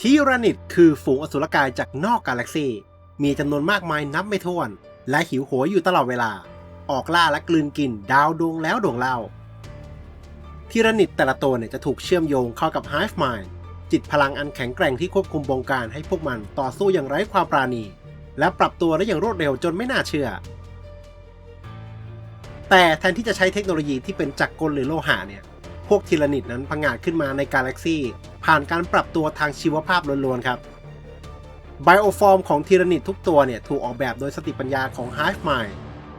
ทีรานิดคือฝูงอสุรกายจากนอกกาแล็กซีมีจำนวนมากมายนับไม่ถ้วน และหิวโหยอยู่ตลอดเวลา ออกล่าและกลืนกินดาวดวงแล้วดวงเล่าทีรานิดแต่ละตัวเนี่ยจะถูกเชื่อมโยงเข้ากับ Hive Mind จิตพลังอันแข็งแกร่งที่ควบคุมบงการให้พวกมันต่อสู้อย่างไร้ความปราณี และปรับตัวได้อย่างรวดเร็วจนไม่น่าเชื่อ แต่แทนที่จะใช้เทคโนโลยีที่เป็นจักรกลหรือโลหะเนี่ย พวกทีรนิดนั้นพังงาดขึ้นมาในกาแล็กซีผ่านการปรับตัวทางชีวภาพล้วนๆครับไบโอฟอร์มของทีรนิดทุกตัวเนี่ยถูกออกแบบโดยสติปัญญาของ Hive Mind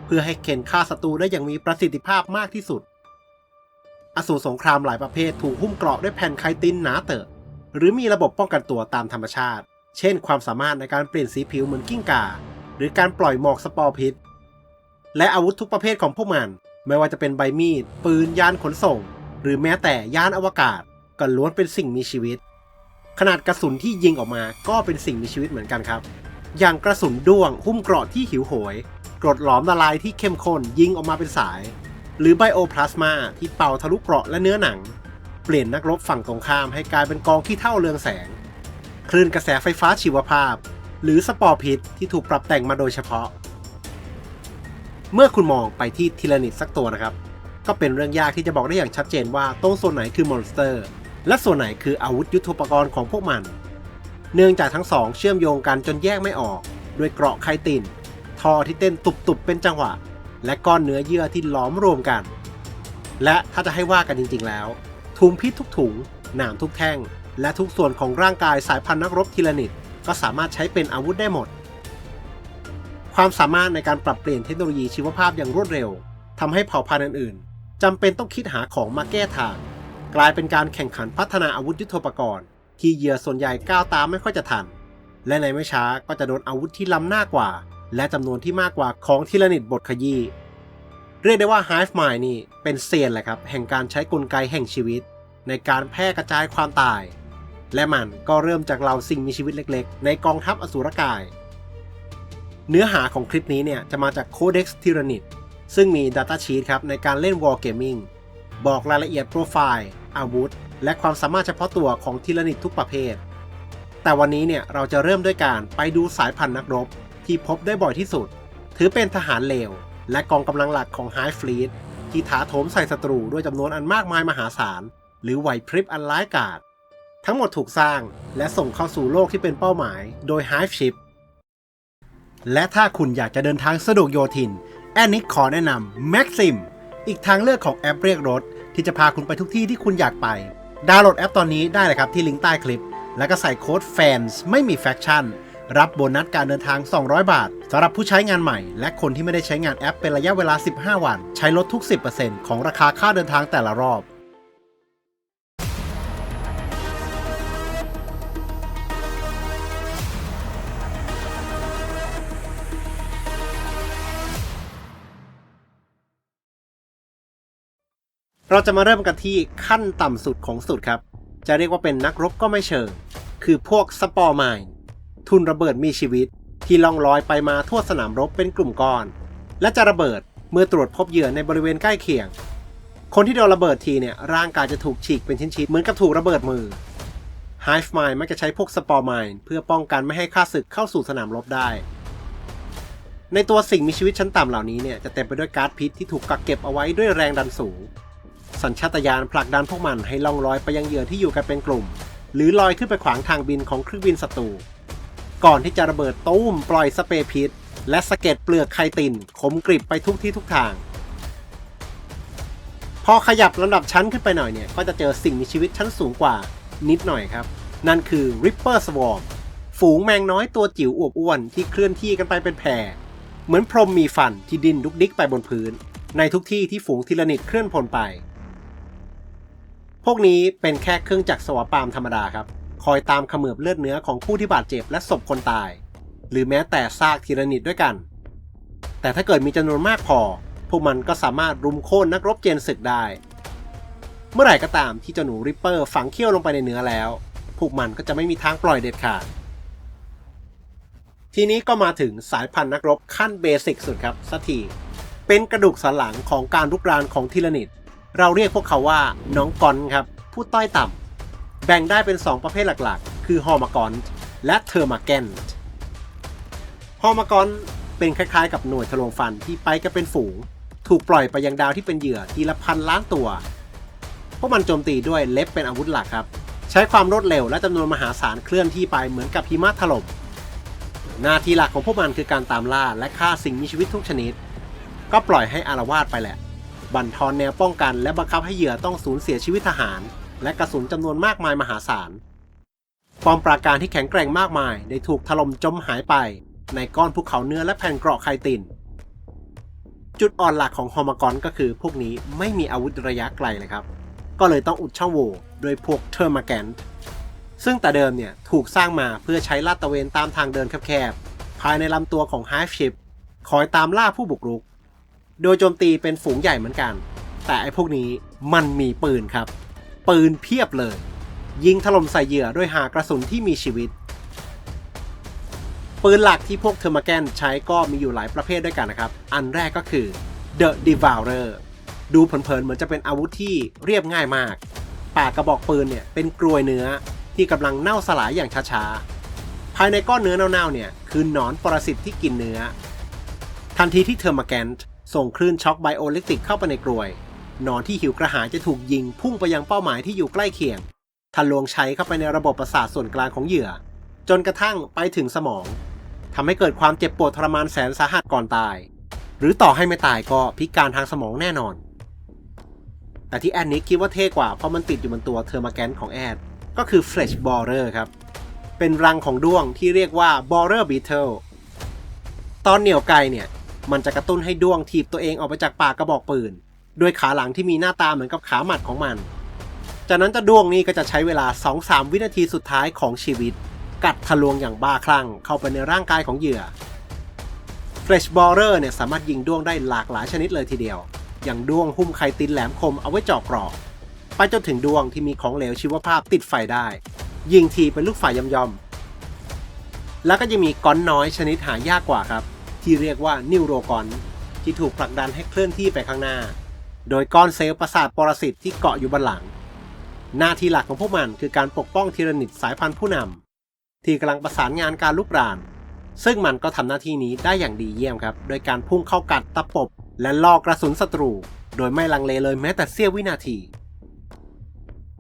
เพื่อให้เข็นฆ่าศัตรูได้อย่างมีประสิทธิภาพมากที่สุด อสูรสงครามหลายประเภทถูกหุ้มเกราะด้วยแผ่นไคตินหนาเตอะ หรือมีระบบป้องกันตัวตามธรรมชาติ เช่น ความสามารถในการเปลี่ยนสีผิวเหมือนกิ้งก่า หรือการปล่อยหมอกสปอร์พิษ และอาวุธทุกประเภทของพวกมัน ไม่ว่าจะเป็นใบมีด ปืน ยานขนส่ง รือแม้แต่ยานอวกาศก็ล้วนเป็นสิ่งมีชีวิต ขนาดกระสุนที่ยิงออกมาก็เป็นสิ่งมีชีวิตเหมือนกันครับ อย่างกระสุนด้วงหุ้มเกราะที่หิวโหยกรดหลอมละลายที่เข้มข้นยิงออกมาเป็นสาย หรือไบโอพลาสมาที่เป่าทะลุเกราะและเนื้อหนัง เปลี่ยนนักรบฝั่งตรงข้ามให้กลายเป็นกองขี้เท่าเรืองแสง คลื่นกระแสไฟฟ้าชีวภาพ หรือสปอร์พิษที่ถูกปรับแต่งมาโดยเฉพาะ เมื่อคุณมองไปที่ทีละนิดสักตัวนะครับ ก็เป็นเรื่องยากที่จะบอกได้อย่างชัดเจนว่าตรงส่วนไหนคือมอนสเตอร์ และส่วนไหนคืออาวุธยุทโธปกรณ์ของพวกมัน เนื่องจากทั้งสองเชื่อมโยงกันจนแยกไม่ออก ด้วยเกราะไคตินทอที่เต้นตุบๆเป็นจังหวะ และก้อนเนื้อเยื่อที่หล้อมรวมกัน และถ้าจะให้ว่ากันจริงๆแล้ว ถุงพิษทุกถุงหนามทุกแท่ง และทุกส่วนของร่างกายสายพันธุ์นักรบทีละนิดก็สามารถใช้เป็นอาวุธได้หมด ความสามารถในการปรับเปลี่ยนเทคโนโลยีชีวภาพอย่างรวดเร็วทำให้เผ่าพันธุ์อื่นๆ จำเป็นต้องคิดหาของมาแก้ทาง กลายเป็นการแข่งขันพัฒนาอาวุธยุทโธปกรณ์ ที่เหยื่อส่วนใหญ่ก้าวตามไม่ค่อยจะทัน และในไม่ช้าก็จะโดนอาวุธที่ล้ำหน้ากว่า และจำนวนที่มากกว่าของทีละนิดบทขยี้เรียกได้ว่า Hive Mind นี่เป็นเซียนแหละครับแห่งการใช้กลไกแห่งชีวิต ในการแพร่กระจายความตาย และมันก็เริ่มจากเราสิ่งมีชีวิตเล็กๆ ในกองทัพอสูรกาย เนื้อหาของคลิปนี้เนี่ยจะมาจาก Codex Tyranid ซึ่ ซึ่งมี Data Sheet ครับในการเล่น War Gaming บอกรายละเอียดโปรไฟล์อาวุธ และความสามารถเฉพาะตัวของทีละนิดทุกประเภท แต่วันนี้เนี่ยเราจะเริ่มด้วยการไปดูสายพันธุ์นักรบ ที่พบได้บ่อยที่สุด ถือเป็นทหารเลว และกองกำลังหลักของ High Fleet ที่ถาโถมใส่ศัตรูด้วยจำนวนอันมากมายมหาศาล หรือไหวพริบอันร้ายกาจทั้งหมดถูกสร้างและส่งเข้าสู่โลกที่เป็นเป้าหมาย โดย Hive Ship และถ้าคุณอยากจะเดินทางสะดวกโยทิน แอนนิกขอแนะนำ Maxim อีกทางเลือกของแอปเรียกรถ ที่จะพาคุณไปทุกที่ที่คุณอยากไป ดาวน์โหลดแอปตอนนี้ได้เลยครับที่ลิงก์ใต้คลิป แล้วก็ใส่โค้ด FANS ไม่มีแฟคชั่นรับโบนัสการเดินทาง 200 บาทสำหรับผู้ใช้งานใหม่ และคนที่ไม่ได้ใช้งานแอปเป็นระยะเวลา 15 วัน ใช้ลดทุก 10%ของราคาค่าเดินทางแต่ละรอบ เราจะมาเริ่มกันที่ขั้นต่ำสุดของสุดครับ จะเรียกว่าเป็นนักรบก็ไม่เชิง คือพวกสปอร์มายทุนระเบิดมีชีวิต ที่ล่องลอยไปมาทั่วสนามรบเป็นกลุ่มก้อน และจะระเบิดเมื่อตรวจพบเหยื่อในบริเวณใกล้เคียง คนที่โดนระเบิดทีเนี่ยร่างกายจะถูกฉีกเป็นชิ้นๆเหมือนกับถูกระเบิดมือ Hive Mind มักจะใช้พวกสปอร์มายเพื่อป้องกันไม่ให้ข้าศึกเข้าสู่สนามรบได้ ในตัวสิ่งมีชีวิตชั้นต่ำเหล่านี้เนี่ยจะเต็มไปด้วยก๊าซพิษที่ถูกกักเก็บเอาไว้ด้วยแรงดันสูง สัญชาตญาณผลักดันพวกมันให้ล่องลอยไปยังเหยื่อที่อยู่กันเป็นกลุ่ม หรือลอยขึ้นไปขวางทางบินของเครื่องบินศัตรูก่อนที่จะระเบิดตุ้มปล่อยสเปรย์พิษ และสะเก็ดเปลือกไคตินคมกริบไปทุกที่ทุกทาง พอขยับลำดับชั้นขึ้นไปหน่อยเนี่ย ก็จะเจอสิ่งมีชีวิตชั้นสูงกว่านิดหน่อยครับ นั่นคือ Ripper Swarm ฝูงแมงน้อยตัวจิ๋วอวบอ้วนที่เคลื่อนที่กันไปเป็นแพรเหมือนพรมมีฟันที่ดินดุกดิกไปบนพื้น ในทุกที่ที่ฝูงทีละนิดเคลื่อนพลไป พวกนี้เป็นแค่เครื่องจักรสวปามธรรมดาครับ คอยตามขมือบเลือดเนื้อของผู้ที่บาดเจ็บและศพคนตาย หรือแม้แต่ซากทีละนิดด้วยกัน แต่ถ้าเกิดมีจำนวนมากพอ พวกมันก็สามารถรุมโค่นนักรบเจนศึกได้ เมื่อไหร่ก็ตามที่เจ้าหนูริปเปอร์ฝังเขี้ยวลงไปในเนื้อแล้ว พวกมันก็จะไม่มีทางปล่อยเด็ดขาดทีนี้ก็มาถึงสายพันธุ์นักรบขั้นเบสิกสุดครับสักทีเป็นกระดูกสันหลังของการลุกรานของทีละนิด เราเรียกพวกเขาว่าน้องกอนครับ ผู้ต้อยต่ำแบ่งได้เป็น 2 ประเภทหลักๆ คือฮอร์มากอนและเทอร์มาแกนฮอร์มากอนเป็นคล้ายๆ กับหน่วยทะลวงฟันที่ไปกันเป็นฝูง ถูกปล่อยไปยังดาวที่เป็นเหยื่อทีละพันล้านตัว พวกมันโจมตีด้วยเล็บเป็นอาวุธหลักครับ ใช้ความรวดเร็วและจำนวนมหาศาลเคลื่อนที่ไปเหมือนกับหิมะถล่มหน้าที่หลักของพวกมันคือการตามล่าและฆ่าสิ่งมีชีวิตทุกชนิด ก็ปล่อยให้อารวาสไปแหละ บั่นทอนแนวป้องกันและบังคับให้เหยื่อต้องสูญเสียชีวิตทหาร และกระสุนจำนวนมากมายมหาศาลป้อมปราการที่แข็งแกร่งมากมาย ได้ถูกถล่มจมหายไป ในก้อนภูเขาเนื้อและแผ่นเกราะไคติน จุดอ่อนหลักของฮอร์มากอนก็คือพวกนี้ไม่มีอาวุธระยะไกลเลยครับ ก็เลยต้องอุดช่องโหว่โดยพวกเทอร์มาแกนซึ่งแต่เดิมเนี่ยถูกสร้างมาเพื่อใช้ลาดตระเวนตามทางเดินแคบๆภายในลำตัวของ Hive Ship คอยตามล่าผู้บุกรุก โดยโจมตีเป็นฝูงใหญ่เหมือนกัน แต่ไอ้พวกนี้มันมีปืนครับ ปืนเพียบเลย ยิงถล่มใส่เหยื่อด้วยหากระสุนที่มีชีวิต ปืนหลักที่พวกเทอร์มาแกนใช้ก็มีอยู่หลายประเภทด้วยกันนะครับ อันแรกก็คือ The Devourer ดูเผินๆเหมือนจะเป็นอาวุธที่เรียบง่ายมาก ปากกระบอกปืนเนี่ยเป็นกรวยเนื้อที่กำลังเน่าสลายอย่างช้าๆ ภายในก้อนเนื้อเน่าๆเนี่ยคือหนอนปรสิตที่กินเนื้อ ทันทีที่เทอร์มาแกน ส่งคลื่นช็อคไบโอเล็กติกเข้าไปในกรวย นอนที่หิวกระหายจะถูกยิงพุ่งไปยังเป้าหมายที่อยู่ใกล้เคียงทะลวงใช้เข้าไปในระบบประสาทส่วนกลางของเหยื่อ จนกระทั่งไปถึงสมองทำให้เกิดความเจ็บปวดทรมานแสนสาหัสก่อนตาย หรือต่อให้ไม่ตายก็พิการทางสมองแน่นอน แต่ที่แอนนิกคิดว่าเท่กว่าเพราะมันติดอยู่บนตัวเทอร์มาแกนของแอดก็คือ Flesh Borer ครับเป็นรังของด้วงที่เรียกว่า Borer Beetle ตอนเหนี่ยวไกลเนี่ย มันจะกระตุ้นให้ด้วงถีบตัวเองออกไปจากปากกระบอกปืนด้วยขาหลังที่มีหน้าตาเหมือนกับขาหมัดของมัน จากนั้นเจ้าด้วงนี้ก็จะใช้เวลา 2-3 วินาทีสุดท้ายของชีวิต กัดทะลวงอย่างบ้าคลั่งเข้าไปในร่างกายของเหยื่อ Flesh Borer เนี่ยสามารถยิงด้วงได้หลากหลายชนิดเลยทีเดียว อย่างด้วงหุ้มไคตินแหลมคมเอาไว้เจาะกรอบไปจนถึงดวงที่มีของเหลวชีวภาพติดไฟได้ ยิงทีเป็นลูกไฟยำยำๆแล้วก็ยังมีก้อนน้อยชนิดหายากกว่าครับ ที่เรียกว่านิวโรกอนที่ถูกผลักดันให้เคลื่อนที่ไปข้างหน้า โดยก้อนเซลล์ประสาทปรสิตที่เกาะอยู่บนหลัง หน้าที่หลักของพวกมันคือการปกป้องทีรนิตสายพันธุ์ผู้นำที่กำลังประสานงานการลุกราน ซึ่งมันก็ทำหน้าที่นี้ได้อย่างดีเยี่ยมครับ โดยการพุ่งเข้ากัดตะปบ และล่อกระสุนศัตรู โดยไม่ลังเลเลยแม้แต่เสี้ยววินาที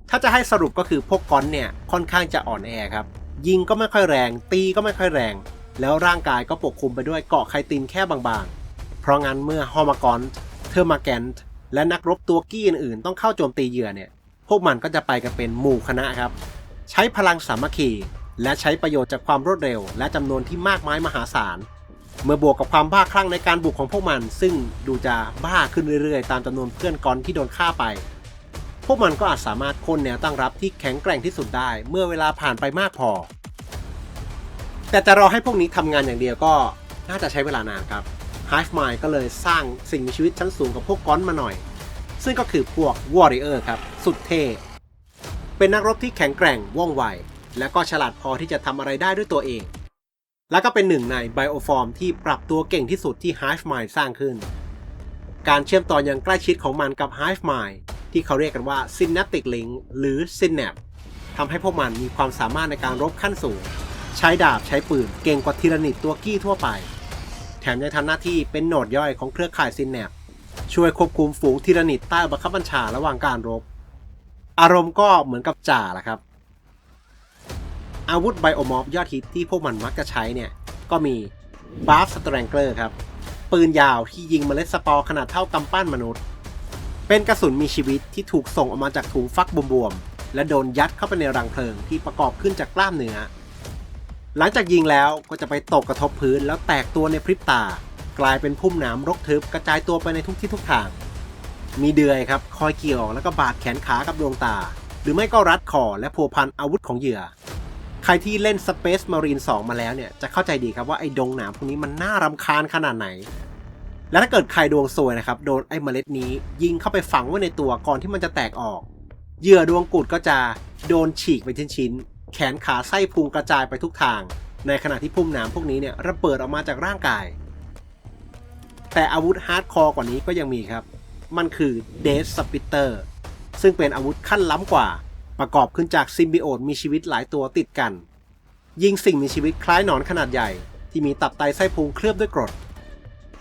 ถ้าจะให้สรุปก็คือพวกก้อนเนี่ยค่อนข้างจะอ่อนแอครับยิงก็ไม่ค่อยแรง ตีก็ไม่ค่อยแรง แล้วร่างกายก็ปกคลุมไปด้วยเกาะไคตินแค่บางๆ เพราะงั้นเมื่อฮอร์มากอนเทอร์มาแกนและนักรบตัวกี้อื่นๆ ต้องเข้าโจมตีเหยื่อเนี่ย พวกมันก็จะไปกันเป็นหมู่คณะครับ ใช้พลังสามัคคี และใช้ประโยชน์จากความรวดเร็ว และจำนวนที่มากมายมหาศาล เมื่อบวกกับความบ้าคลั่งในการบุกของพวกมัน ซึ่งดูจะบ้าขึ้นเรื่อยๆ ตามจำนวนเพื่อนกอนที่โดนฆ่าไป พวกมันก็อาจสามารถค่นแนวตั้งรับที่แข็งแกร่งที่สุดได้ เมื่อเวลาผ่านไปมากพอ แต่จะรอให้พวกนี้ทำงานอย่างเดียวก็น่าจะใช้เวลานานครับ Hive Mind ก็เลยสร้างสิ่งมีชีวิตชั้นสูงกับพวกก้อนมาหน่อย ซึ่งก็คือพวก Warrior ครับ สุดเท่เป็นนักรบที่แข็งแกร่งว่องไว และก็ฉลาดพอที่จะทำอะไรได้ด้วยตัวเอง และก็เป็นหนึ่งในไบโอฟอร์มที่ปรับตัวเก่งที่สุดที่ Hive Mind สร้างขึ้น การเชื่อมต่ออย่างใกล้ชิดของมันกับ Hive Mind ที่เขาเรียกกันว่า Synaptic Link หรือ Synapse ทำให้พวกมันมีความสามารถในการรบขั้นสูง ใช้ดาบใช้ปืนเก่งกว่าทีรนิตตัวกี้ทั่วไป แถมยังทำหน้าที่เป็นโหนดย่อยของเครือข่าย Synapse ช่วยควบคุมฝูงทีรนิตใต้บังคับบัญชาระหว่างการรบ อารมณ์ก็เหมือนกับจ่าละครับ อาวุธไบโอมอฟยอดฮิตที่พวกมันมักจะใช้เนี่ยก็มีบาร์ฟสเตร n เกอร์ครับ ปืนยาวที่ยิงเมล็ดสปอร์ขนาดเท่ากำปั้นมนุษย์ เป็นกระสุนมีชีวิตที่ถูกส่งออกมาจากถุงฟักบวมๆและโดนยัดเข้าไปในรังเพลิงที่ประกอบขึ้นจากกล้ามเนื้อ หลังจากยิงแล้วก็จะไปตกกระทบพื้นแล้วแตกตัวในพริบตา กลายเป็นพุ่มหนามรกทึบกระจายตัวไปในทุกที่ทุกทาง มีเดือยครับคอยเกี่ยวแล้วก็บาดแขนขากับดวงตา หรือไม่ก็รัดคอและพัวพันอาวุธของเหยื่อ ใครที่เล่น Space Marine 2 มาแล้วเนี่ยจะเข้าใจดีครับว่าไอ้ดงหนามพวกนี้มันน่ารำคาญขนาดไหน และถ้าเกิดใครดวงซวยนะครับโดนไอ้เมล็ดนี้ยิงเข้าไปฝังไว้ในตัวก่อนที่มันจะแตกออกเหยื่อดวงกุดก็จะโดนฉีกไปชิ้นๆ แขนขาไส้พุงกระจายไปทุกทาง ในขณะที่พุ่มหนามพวกนี้เนี่ยระเบิดออกมาจากร่างกาย แต่อาวุธฮาร์ดคอร์กว่านี้ก็ยังมีครับ มันคือเดสสปิเตอร์ซึ่งเป็นอาวุธขั้นล้ำกว่า ประกอบขึ้นจากซิมบิโอตมีชีวิตหลายตัวติดกัน ยิงสิ่งมีชีวิตคล้ายหนอนขนาดใหญ่ ที่มีตับไตไส้พุงเคลือบด้วยกรด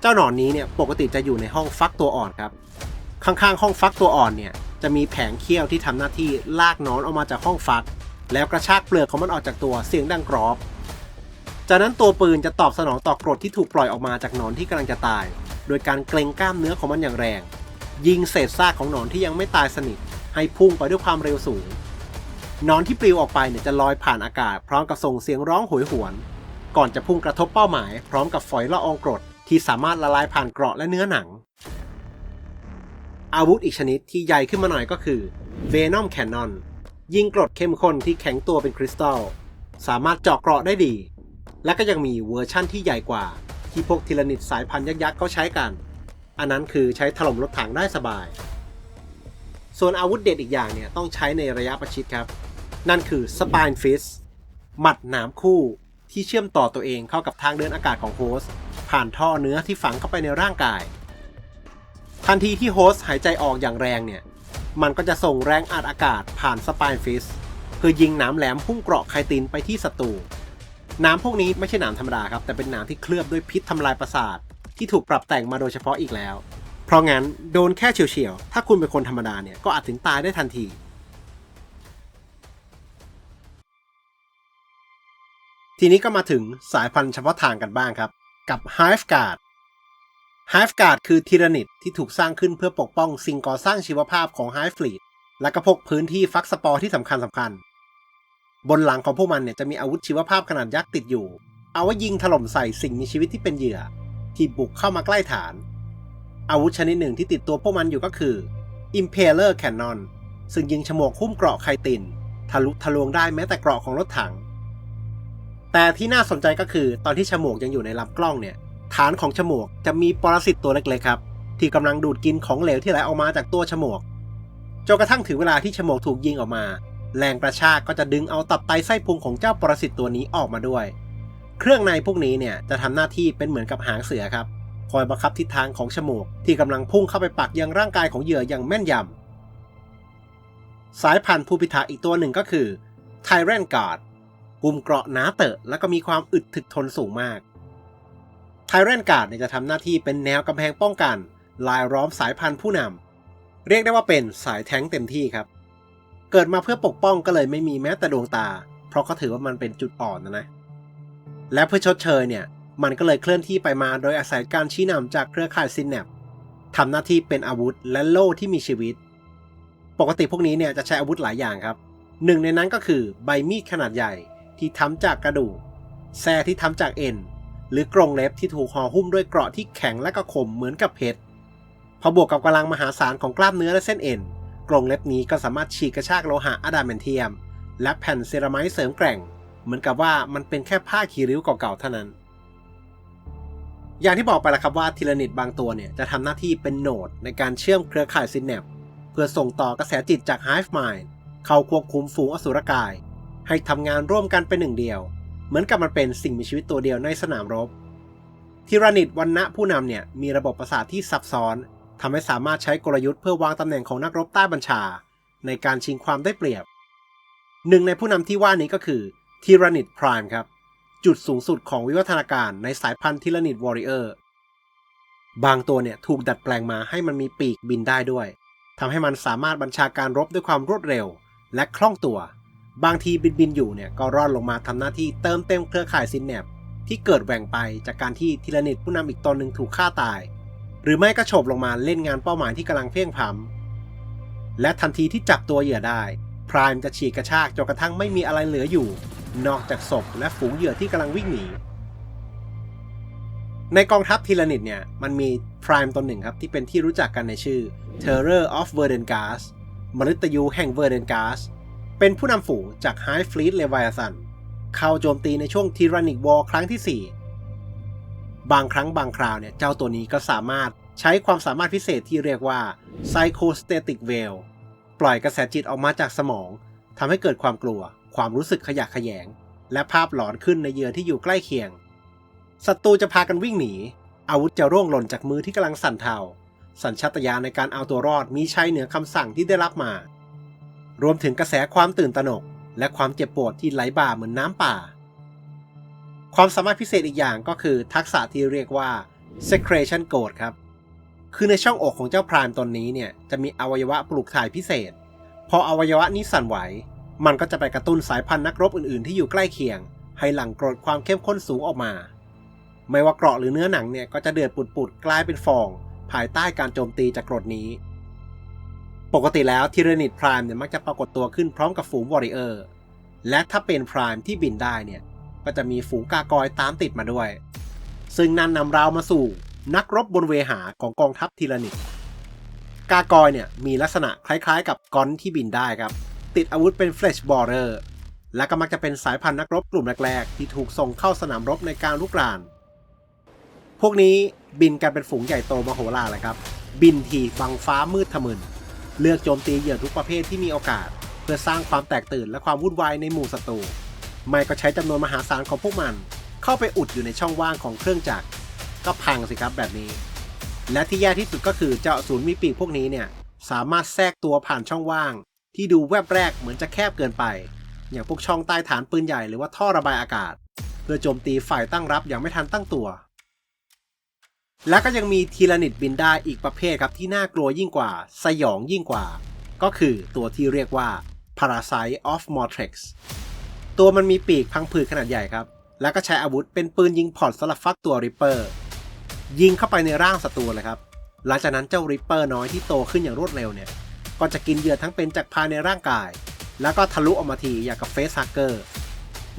เจ้าหนอนนี้เนี่ยปกติจะอยู่ในห้องฟักตัวอ่อนครับ ข้างๆ ห้องฟักตัวอ่อนเนี่ยจะมีแผงเขี้ยวที่ทำหน้าที่ลากหนอนออกมาจากห้องฟัก แล้วกระชากเปลือกของมันออกจากตัวเสียงดังกรอบ จากนั้นตัวปืนจะตอบสนองต่อกรดที่ถูกปล่อยออกมาจากหนอนที่กำลังจะตาย โดยการเกรงกล้ามเนื้อของมันอย่างแรง ยิงเศษซากของหนอนที่ยังไม่ตายสนิท ให้พุ่งไปด้วยความเร็วสูงหนอนที่ปลิวออกไปเนี่ยจะลอยผ่านอากาศ พร้อมกับส่งเสียงร้องโหยหวน ก่อนจะพุ่งกระทบเป้าหมาย พร้อมกับฝอยละอองกรดที่สามารถละลายผ่านเกราะและเนื้อหนัง อาวุธอีกชนิดที่ใหญ่ขึ้นมาหน่อยก็คือ Venom Cannon ยิงกรดเข้มข้นที่แข็งตัวเป็นคริสตัล สามารถเจาะเกราะได้ดี และก็ยังมีเวอร์ชั่นที่ใหญ่กว่า ที่พวกทีลนิดสายพันธุ์ยักษ์ๆเขาใช้กัน อันนั้นคือใช้ถล่มรถถังได้สบาย ส่วนอาวุธเด็ดอีกอย่างเนี่ยต้องใช้ในระยะประชิดครับ นั่นคือ Spine Fist หมัดหนามคู่ที่เชื่อมต่อตัวเองเข้ากับทางเดินอากาศของโฮสผ่านท่อเนื้อที่ฝังเข้าไปในร่างกาย ทันทีที่โฮสหายใจออกอย่างแรงเนี่ย มันก็จะส่งแรงอัดอากาศผ่านสปายฟิสเพื่อยิงหนามแหลมพุ่งเกราะไคตินไปที่ศัตรูหนามพวกนี้ไม่ใช่หนามธรรมดาครับ แต่เป็นหนามที่เคลือบด้วยพิษทำลายประสาท ที่ถูกปรับแต่งมาโดยเฉพาะอีกแล้ว เพราะงั้นโดนแค่เฉียวๆ ถ้าคุณเป็นคนธรรมดาเนี่ย ก็อาจถึงตายได้ทันที ทีนี้ก็มาถึงสายพันธุ์เฉพาะทางกันบ้างครับ กับ Hive Guard Hive Guard คือทีรนิตที่ถูกสร้างขึ้นเพื่อปกป้องสิ่งก่อสร้างชีวภาพของ Hive Fleet และก็พกพื้นที่ฟักสปอร์ที่สำคัญสำคัญ บนหลังของพวกมันเนี่ยจะมีอาวุธชีวภาพขนาดยักษ์ติดอยู่ เอาไว้ยิงถล่มใส่สิ่งมีชีวิตที่เป็นเหยื่อ ที่บุกเข้ามาใกล้ฐาน อาวุธชนิดหนึ่งที่ติดตัวพวกมันอยู่ก็คือ Impaler Cannon ซึ่งยิงฉมวกหุ้มเกราะไคติน ทะลุทะลวงได้แม้แต่เกราะของรถถัง แต่ที่น่าสนใจก็คือตอนที่ฉมวกยังอยู่ในลำกล้องเนี่ย ฐานของฉมวกจะมีปรสิตตัวเล็กๆครับ ที่กำลังดูดกินของเหลวที่ไหลออกมาจากตัวฉมวกจนกระทั่งถึงเวลาที่ฉมวกถูกยิงออกมา แรงประชากก็จะดึงเอาตับไตไส้พุงของเจ้าปรสิตตัวนี้ออกมาด้วย เครื่องในพวกนี้เนี่ยจะทำหน้าที่เป็นเหมือนกับหางเสือครับ คอยบังคับทิศทางของฉมวกที่กำลังพุ่งเข้าไปปักยังร่างกายของเหยื่ออย่างแม่นยำสายพันธุ์ผู้พิทักษ์อีกตัวหนึ่งก็คือ Tyrant Guard หุ้มเกราะหนาเตอะและก็มีความอึดถึกทนสูงมาก ไทแรนการ์ดจะทำหน้าที่เป็นแนวกำแพงป้องกัน ลายล้อมสายพันธุ์ผู้นำเรียกได้ว่าเป็นสายแท้งเต็มที่ครับ เกิดมาเพื่อปกป้องก็เลยไม่มีแม้แต่ดวงตา เพราะเขาถือว่ามันเป็นจุดอ่อนนะนะ และเพื่อชดเชยเนี่ย มันก็เลยเคลื่อนที่ไปมาโดยอาศัยการชี้นำจากเครือข่ายซินแนปทำหน้าที่เป็นอาวุธและโล่ที่มีชีวิต ปกติพวกนี้เนี่ยจะใช้อาวุธหลายอย่างครับ หนึ่งในนั้นก็คือใบมีดขนาดใหญ่ที่ทำจากกระดูกแส้ที่ทำจากเอ็น หรือกรงเล็บที่ถูกห่อหุ้มด้วยเกราะที่แข็งและก็คมเหมือนกับเพชรพอบวกกับกำลังมหาศาลของกล้ามเนื้อและเส้นเอ็น กรงเล็บนี้ก็สามารถฉีกกระชากโลหะอะดามนเทียม และแผ่นเซรามิกเสริมแกร่ง เหมือนกับว่ามันเป็นแค่ผ้าขีริ้วเก่าๆเท่านั้น อย่างที่บอกไปแล้วครับว่าทีละนิดบางตัวเนี่ยจะทำหน้าที่เป็นโหนดในการเชื่อมเครือข่ายซินแนปเพื่อส่งต่อกระแสจิตจาก Hive Mind เข้าควบคุมฝูงอสุรกาย ให้ทำงานร่วมกันเป็นหนึ่งเดียว เหมือนกับมันเป็นสิ่งมีชีวิตตัวเดียวในสนามรบทีรานิดวันณะผู้นำเนี่ยมีระบบประสาทที่ซับซ้อนทำให้สามารถใช้กลยุทธ์เพื่อวางตำแหน่งของนักรบใต้บัญชา ในการชิงความได้เปรียบ หนึ่งในผู้นำที่ว่านี้ก็คือทีรานิดพรามครับ จุดสูงสุดของวิวัฒนาการในสายพันธุ์ทีรานิดวอริเออร์บางตัวเนี่ยถูกดัดแปลงมาให้มันมีปีกบินได้ด้วยทำให้มันสามารถบัญชาการรบด้วยความรวดเร็ว และคล่องตัว บางทีบินบินอยู่เนี่ยก็ร่อนลงมาทำหน้าที่เติมเต็มเครือข่ายซินแนปที่เกิดแหว่งไปจากการที่ทีละนิดผู้นำอีกตนหนึ่งถูกฆ่าตาย หรือไม่ก็โฉบลงมาเล่นงานเป้าหมายที่กำลังเพ่งพำและทันทีที่จับตัวเหยื่อได้พรายจะฉีกกระชากจนกระทั่งไม่มีอะไรเหลืออยู่ นอกจากศพและฝูงเหยื่อที่กำลังวิ่งหนี ในกองทัพทีละนิดเนี่ย มันมีพรายตนหนึ่งครับที่เป็นที่รู้จักกันในชื่อ Terror of Verdengas มฤตยูแห่ง Verdengas เป็นผู้นำฝูงจาก High Fleet Leviathan เข้าโจมตีในช่วง Tyrannic War ครั้งที่ 4 บางครั้งบางคราวเนี่ยเจ้าตัวนี้ก็สามารถใช้ความสามารถพิเศษที่เรียกว่า Psychostatic v e l ปล่อยกระแสจิตออกมาจากสมองทำให้เกิดความกลัว ความรู้สึกขยะแขยง และภาพหลอนขึ้นในเหยื่อที่อยู่ใกล้เคียงศัตรูจะพากันวิ่งหนี อาวุธจะร่วงหล่นจากมือที่กำลังสั่นเทาสัญชาตญาณในการเอาตัวรอดมีใชัยเหนือคำสั่งที่ได้รับมา รวมถึงกระแสความตื่นตระหนก และความเจ็บปวดที่ไหลบ่าเหมือนน้ำป่า ความสามารถพิเศษอีกอย่างก็คือทักษะที่เรียกว่า secretion code ครับ คือในช่องอกของเจ้าพรามตนนี้เนี่ยจะมีอวัยวะปลูกถ่ายพิเศษ พออวัยวะนี้สั่นไหว มันก็จะไปกระตุ้นสายพันธุ์นักรบอื่นๆ ที่อยู่ใกล้เคียง ให้หลั่งกรดความเข้มข้นสูงออกมา ไม่ว่าเกราะหรือเนื้อหนังเนี่ยก็จะเดือดปุดๆกลายเป็นฟอง ภายใต้การโจมตีจากกรดนี้ ปกติแล้วทีเรนิตพรามเนี่ยมักจะปรากฏตัวขึ้นพร้อมกับฝูงวอริเออร์ และถ้าเป็นพรามที่บินได้เนี่ย ก็จะมีฝูงกากอยตามติดมาด้วย ซึ่งนั่นนำเรามาสู่นักรบบนเวหาของกองทัพทีรนิตกากอยเนี่ยมีลักษณะคล้ายๆ กับกอนที่บินได้ครับ ติดอาวุธเป็นเฟลชบอร์เรอร์และก็มักจะเป็นสายพันธุ์นักรบกลุ่มแรกๆ ที่ถูกส่งเข้าสนามรบในการลุกราน พวกนี้บินกันเป็นฝูงใหญ่โตมโหฬารเลยครับ บินทีบังฟ้ามืดทะมึน เลือกโจมตีเหยื่อทุกประเภทที่มีโอกาส เพื่อสร้างความแตกตื่นและความวุ่นวายในหมู่ศัตรูไม่ก็ใช้จำนวนมหาศาลของพวกมัน เข้าไปอุดอยู่ในช่องว่างของเครื่องจักร ก็พังสิครับแบบนี้ และที่แย่ที่สุดก็คือเจ้าอสูรมีปีกพวกนี้เนี่ยสามารถแทรกตัวผ่านช่องว่าง ที่ดูแวบแรกเหมือนจะแคบเกินไป อย่างพวกช่องใต้ฐานปืนใหญ่หรือว่าท่อระบายอากาศ เพื่อโจมตีฝ่ายตั้งรับอย่างไม่ทันตั้งตัว และก็ยังมีทีละนิดบินได้อีกประเภทครับที่น่ากลัวยิ่งกว่า สยองยิ่งกว่า ก็คือตัวที่เรียกว่า Parasite of Mortrex ตัวมันมีปีกพังผืดขนาดใหญ่ครับ แล้วก็ใช้อาวุธเป็นปืนยิงพอร์ตสลับฟักตัวริปเปอร์ ยิงเข้าไปในร่างศัตรูเลยครับ หลังจากนั้นเจ้าริปเปอร์น้อยที่โตขึ้นอย่างรวดเร็วเนี่ย ก็จะกินเหยื่อทั้งเป็นจากภายในร่างกาย แล้วก็ทะลุออกมาทีอย่างกับเฟสฮักเกอร์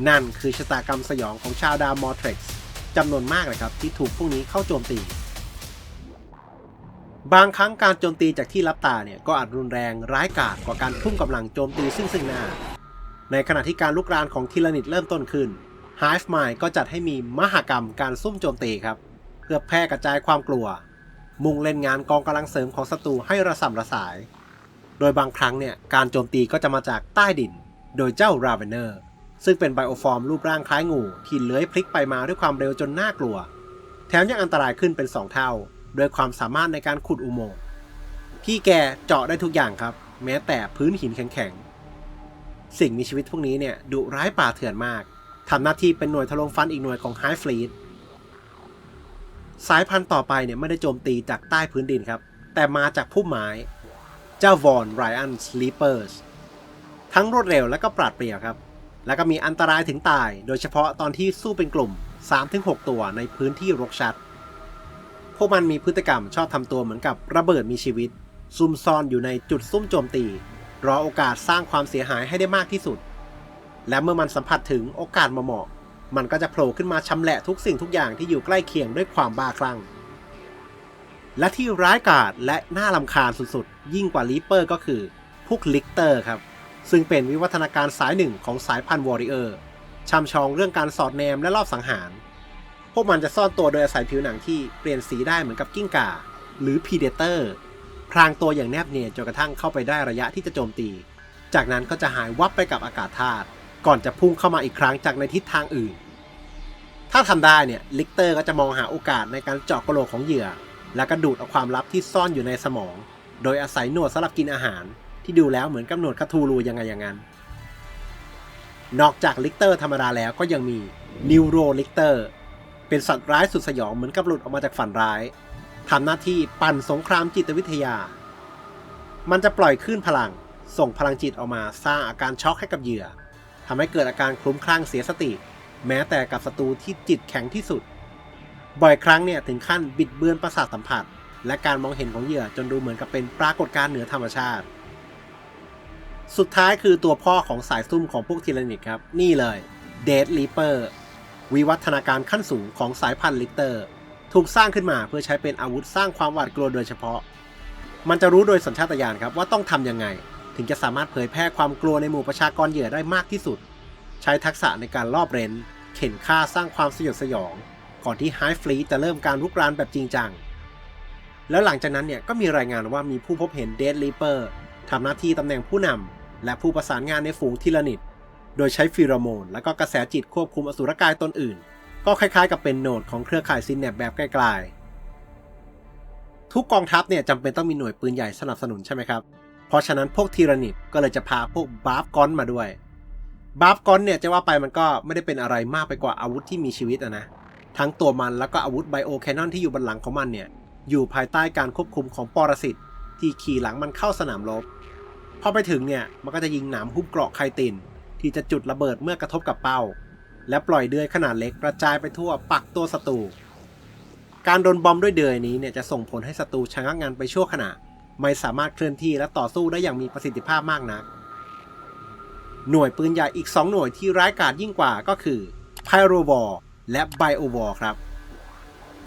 นั่นคือชะตากรรมสยองของชาวดาวมอร์เทร็กซ์ จำนวนมากเลยครับที่ถูกพวกนี้เข้าโจมตี บางครั้งการโจมตีจากที่รับตาเนี่ยก็อาจรุนแรงร้ายกาจกว่าการทุ่มกำลังโจมตีซึ่งซึ่งหน้า ในขณะที่การลุกรานของทีลานิตเริ่มต้นขึ้น Hive Mind ก็จัดให้มีมหกรรมการซุ่มโจมตีครับ เพื่อแพร่กระจายความกลัว มุ่งเล่นงานกองกำลังเสริมของศัตรูให้ระส่ำระสาย โดยบางครั้งเนี่ยการโจมตีก็จะมาจากใต้ดิน โดยเจ้าราเวนเนอร์ ซึ่งเป็นไบโอฟอร์มรูปร่างคล้ายงูที่เลื้อยพลิกไปมาด้วยความเร็วจนน่ากลัว แถมยังอันตรายขึ้นเป็น 2 เท่า โดยความสามารถในการขุดอุโมงค์พี่แกเจาะได้ทุกอย่างครับ แม้แต่พื้นหินแข็งๆ สิ่งมีชีวิตพวกนี้เนี่ยดุร้ายป่าเถื่อนมากทำหน้าที่เป็นหน่วยทะลวงฟันอีกหน่วยของไฮฟลีดสายพันธุ์ต่อไปเนี่ยไม่ได้โจมตีจากใต้พื้นดินครับ แต่มาจากพุ่มไม้ เจ้าวอนไรอันสลีเปอร์สทั้งรวดเร็วและก็ปราดเปรียวครับ แล้วก็มีอันตรายถึงตาย โดยเฉพาะตอนที่สู้เป็นกลุ่ม 3-6 ตัวในพื้นที่รกชัด พวกมันมีพฤติกรรมชอบทำตัวเหมือนกับระเบิดมีชีวิต ซุ่มซ่อนอยู่ในจุดซุ่มโจมตี รอโอกาสสร้างความเสียหายให้ได้มากที่สุด และเมื่อมันสัมผัสถึงโอกาสเหมาะ มันก็จะโผล่ขึ้นมาชำแหละทุกสิ่งทุกอย่างที่อยู่ใกล้เคียงด้วยความบ้าคลั่ง และที่ร้ายกาจและน่าลำคาญสุดๆ ยิ่งกว่าลีเปอร์ก็คือพวกลิกเตอร์ครับ ซึ่งเป็นวิวัฒนาการสายหนึ่งของสายพันธุ์วอริเออร์ช่ำชองเรื่องการสอดแนมและรอบสังหาร พวกมันจะซ่อนตัวโดยอาศัยผิวหนังที่เปลี่ยนสีได้เหมือนกับกิ้งก่า หรือพีเดเตอร์พรางตัวอย่างแนบเนียนจนกระทั่งเข้าไปได้ระยะที่จะโจมตี จากนั้นก็จะหายวับไปกับอากาศธาตุก่อนจะพุ่งเข้ามาอีกครั้งจากในทิศทางอื่น ถ้าทำได้เนี่ยลิกเตอร์ก็จะมองหาโอกาสในการเจาะกระโหลกของเหยื่อ แล้วก็ดูดเอาความลับที่ซ่อนอยู่ในสมอง โดยอาศัยหนวดสำหรับกินอาหาร ที่ดูแล้วเหมือนกับหนวดคาทูรูยังไงอย่างนั้น นอกจากลิกเตอร์ธรรมดาแล้วก็ยังมีนิวโรลิกเตอร์เป็นสัตว์ร้ายสุดสยองเหมือนกับหลุดออกมาจากฝันร้ายทำหน้าที่ปั่นสงครามจิตวิทยา มันจะปล่อยคลื่นพลัง ส่งพลังจิตออกมาสร้างอาการช็อกให้กับเหยื่อทำให้เกิดอาการคลุ้มคลั่งเสียสติ แม้แต่กับศัตรูที่จิตแข็งที่สุด บ่อยครั้งเนี่ยถึงขั้นบิดเบือนประสาทสัมผัส และการมองเห็นของเหยื่อจนดูเหมือนกับเป็นปรากฏการณ์เหนือธรรมชาติ สุดท้ายคือตัวพ่อของสายซุ่มของพวกทีลานิกครับ นี่เลยเดดลีเปอร์วิวัฒนาการขั้นสูงของสายพันธุ์ลิเตอร์ ถูกสร้างขึ้นมาเพื่อใช้เป็นอาวุธสร้างความหวาดกลัวโดยเฉพาะ มันจะรู้โดยสัญชาตญาณครับว่าต้องทำยังไง ถึงจะสามารถเผยแพร่ความกลัวในหมู่ประชากรเหยื่อได้มากที่สุด ใช้ทักษะในการลอบเร้น เข็นฆ่าสร้างความสยดสยอง ก่อนที่ไฮฟลีจะเริ่มการลุกรานแบบจริงจังแล้วหลังจากนั้นเนี่ยก็มีรายงานว่ามีผู้พบเห็นเดดลีเปอร์ทำหน้าที่ตำแหน่งผู้นำ และผู้ประสานงานในฝูงทีละนิด โดยใช้ฟีโรโมน และก็กระแสจิตควบคุมอสุรกายตนอื่น ก็คล้ายๆ กับเป็นโนดของเครือข่ายซินแนปแบบไกลๆ ทุกกองทัพเนี่ยจำเป็นต้องมีหน่วยปืนใหญ่สนับสนุนใช่ไหมครับ เพราะฉะนั้นพวกทีรนิดก็เลยจะพาพวกบาร์ฟกอนมาด้วย บาร์ฟกอนเนี่ยจะว่าไปมันก็ไม่ได้เป็นอะไรมากไปกว่าอาวุธที่มีชีวิตอะนะ ทั้งตัวมันแล้วก็อาวุธไบโอแคนนอนที่อยู่บนหลังของมันเนี่ยอยู่ภายใต้การควบคุมของปรสิตที่ขี่หลังมันเข้าสนามรบ พอไปถึงเนี่ยมันก็จะยิงหนามหุ้มเกราะไคติน ที่จะจุดระเบิดเมื่อกระทบกับเป้า และปล่อยเดือยขนาดเล็กกระจายไปทั่วปักตัวศัตรูการโดนบอมด้วยเดือยนี้เนี่ยจะส่งผลให้ศัตรูชะงักงานไปชั่วขณะ ไม่สามารถเคลื่อนที่และต่อสู้ได้อย่างมีประสิทธิภาพมากนัก หน่วยปืนใหญ่อีก 2 หน่วยที่ร้ายกาจยิ่งกว่าก็คือ p y r o w a r และ Bio War ครับ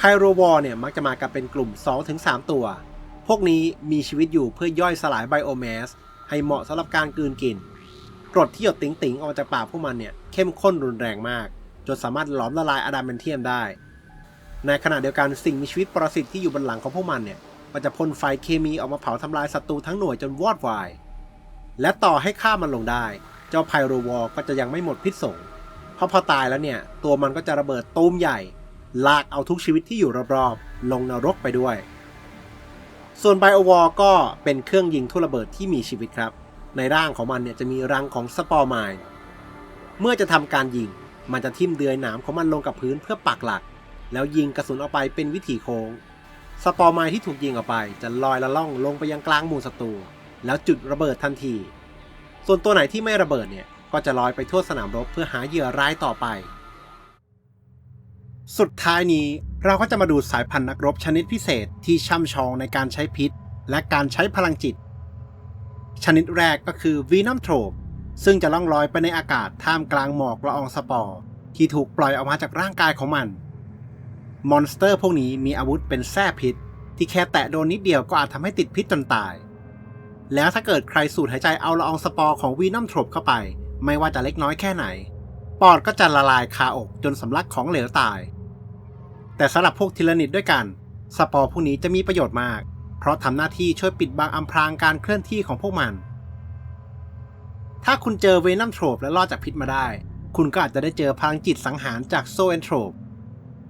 p y r o w a r เนี่ยมักจะมากันเป็นกลุ่ม 2-3 ตัว พวกนี้มีชีวิตอยู่เพื่อย่อยสลายไบโอแมส ให้เหมาะสำหรับการกลืนกินกรดที่หยดติ๋งๆออกมาจากปากพวกมันเนี่ยเข้มข้นรุนแรงมาก จนสามารถหลอมละลายอะดามเมนเทียมได้ ในขณะเดียวกันสิ่งมีชีวิตปรสิตที่อยู่บนหลังของพวกมันเนี่ยมันจะพ่นไฟเคมีออกมาเผาทำลายศัตรูทั้งหน่วยจนวอดวาย และต่อให้ฆ่ามันลงได้ เจ้าไพโรวอลก็จะยังไม่หมดพิษสงเพราะพอตายแล้วเนี่ยตัวมันก็จะระเบิดตูมใหญ่ ลากเอาทุกชีวิตที่อยู่รอบๆลงนรกไปด้วย ส่วนไบโอวอลก็เป็นเครื่องยิงทุ่นระเบิดที่มีชีวิตครับ ในร่างของมันเนี่ยจะมีรังของสปอร์ไมน์เมื่อจะทำการยิง มันจะทิ่มเดือยหนามของมันลงกับพื้นเพื่อปักหลัก แล้วยิงกระสุนออกไปเป็นวิถีโค้ง สปอร์ไมน์ที่ถูกยิงออกไป จะลอยละล่องลงไปยังกลางหมู่ศัตรูแล้วจุดระเบิดทันที ส่วนตัวไหนที่ไม่ระเบิดเนี่ยก็จะลอยไปทั่วสนามรบเพื่อหาเหยื่อร้ายต่อไป สุดท้ายนี้เราก็จะมาดูสายพันธุ์นักรบชนิดพิเศษที่ช่ำชองในการใช้พิษ และการใช้พลังจิต ชนิดแรกก็คือวีนัมโทรปซึ่งจะล่องลอยไปในอากาศท่ามกลางหมอกละอองสปอร์ ที่ถูกปล่อยออกมาจากร่างกายของมัน มอนสเตอร์พวกนี้มีอาวุธเป็นแส้พิษ ที่แค่แตะโดนนิดเดียวก็อาจทำให้ติดพิษจนตาย แล้วถ้าเกิดใครสูดหายใจเอาละอองสปอร์ของวีนัมโทรปเข้าไป ไม่ว่าจะเล็กน้อยแค่ไหน ปอดก็จะละลายคาอกจนสำลักของเหลวตาย แต่สำหรับพวกทีลนิดด้วยกัน สปอร์พวกนี้จะมีประโยชน์มาก เพราะทำหน้าที่ช่วยปิดบังอำพรางการเคลื่อนที่ของพวกมัน ถ้าคุณเจอเวนัมโทรปและรอดจากพิษมาได้ คุณก็อาจจะได้เจอพลังจิตสังหารจากโซเอนโทรป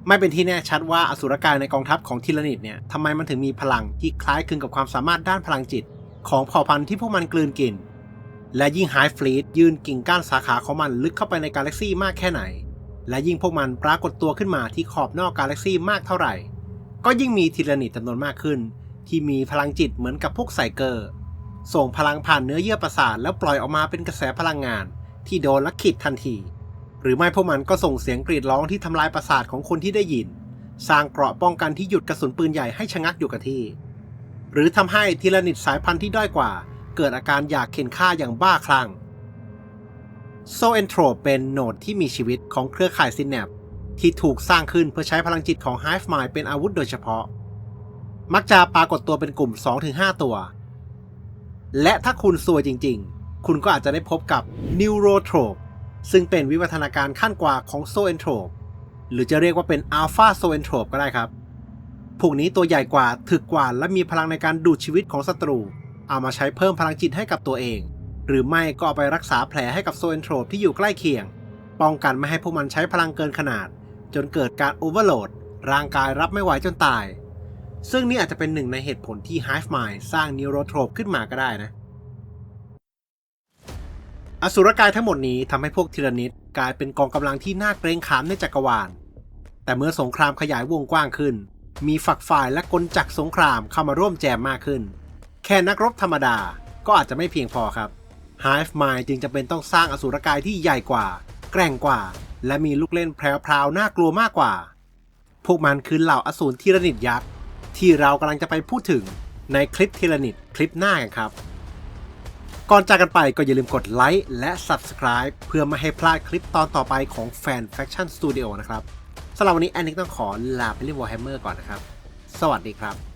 ไม่เป็นที่แน่ชัดว่าอสุรกายในกองทัพของทีลนิดเนี่ยทำไมมันถึงมีพลังที่คล้ายคลึงกับความสามารถด้านพลังจิต ของเผ่าพันธุ์ที่พวกมันกลืนกิน และยิ่งไฮฟลีดยืนกิ่งก้านสาขาของมันลึกเข้าไปในกาแล็กซี่มากแค่ไหน และยิ่งพวกมันปรากฏตัวขึ้นมาที่ขอบนอกกาแล็กซี่มากเท่าไหร่ ก็ยิ่งมีทีลานิดจำนวนมากขึ้น ที่มีพลังจิตเหมือนกับพวกไซเกอร์ ส่งพลังผ่านเนื้อเยื่อประสาทแล้วปล่อยออกมาเป็นกระแสพลังงาน ที่โดนและขีดทันที หรือไม่พวกมันก็ส่งเสียงกรีดร้องที่ทำลายประสาทของคนที่ได้ยิน สร้างเกราะป้องกันที่หยุดกระสุนปืนใหญ่ให้ชะงักอยู่กับที่ หรือทำให้ทีลานิดสายพันธุ์ที่ด้อยกว่า เกิดอาการอยากเข็นฆ่าอย่างบ้าคลั่ง โซเอนโทรเป็นโนดที่มีชีวิตของเครือข่ายซินแนปที่ถูกสร้างขึ้นเพื่อใช้พลังจิตของ Hive Mind เป็นอาวุธโดยเฉพาะ มักจะปรากฏตัวเป็นกลุ่ม 2-5 ตัว และถ้าคุณซวยจริงๆ คุณก็อาจจะได้พบกับ Neurotrope ซึ่งเป็นวิวัฒนาการขั้นกว่าของ Zoentrope หรือจะเรียกว่าเป็น Alpha Zoentrope ก็ได้ครับ พวกนี้ตัวใหญ่กว่า ถึกกว่า และมีพลังในการดูดชีวิตของศัตรู เอามาใช้เพิ่มพลังจิตให้กับตัวเอง หรือไม่ก็เอาไปรักษาแผลให้กับโซเอนโทรปที่อยู่ใกล้เคียง ป้องกันไม่ให้พวกมันใช้พลังเกินขนาด จนเกิดการโอเวอร์โหลด ร่างกายรับไม่ไหวจนตาย ซึ่งนี่อาจจะเป็นหนึ่งในเหตุผลที่ Hive Mind สร้างนิวโรโทรปขึ้นมาก็ได้นะ อสุรกายทั้งหมดนี้ทำให้พวกทีรนิดกลายเป็นกองกำลังที่น่าเกรงขามในจักรวาล แต่เมื่อสงครามขยายวงกว้างขึ้น มีฝักฝ่ายและกลจักสงครามเข้ามาร่วมแจมมากขึ้น แค่นักรบธรรมดาก็อาจจะไม่เพียงพอครับ Hive Mind จึงจะเป็นต้องสร้างอสุรกายที่ใหญ่กว่า แกร่งกว่า และมีลูกเล่นแพรวๆน่ากลัวมากกว่า พวกมันคือเหล่าอสูรทีรนิดยักษ์ที่เรากำลังจะไปพูดถึงในคลิปทีรนิดคลิปหน้ากันครับ ก่อนจากกันไปก็อย่าลืมกดไลค์และ Subscribe เพื่อไม่ให้พลาดคลิปตอนต่อไปของ Fan Faction Studio นะครับสำหรับวันนี้แอนนิกต้องขอลาไปเล่น Warhammer ก่อนนะครับ สวัสดีครับ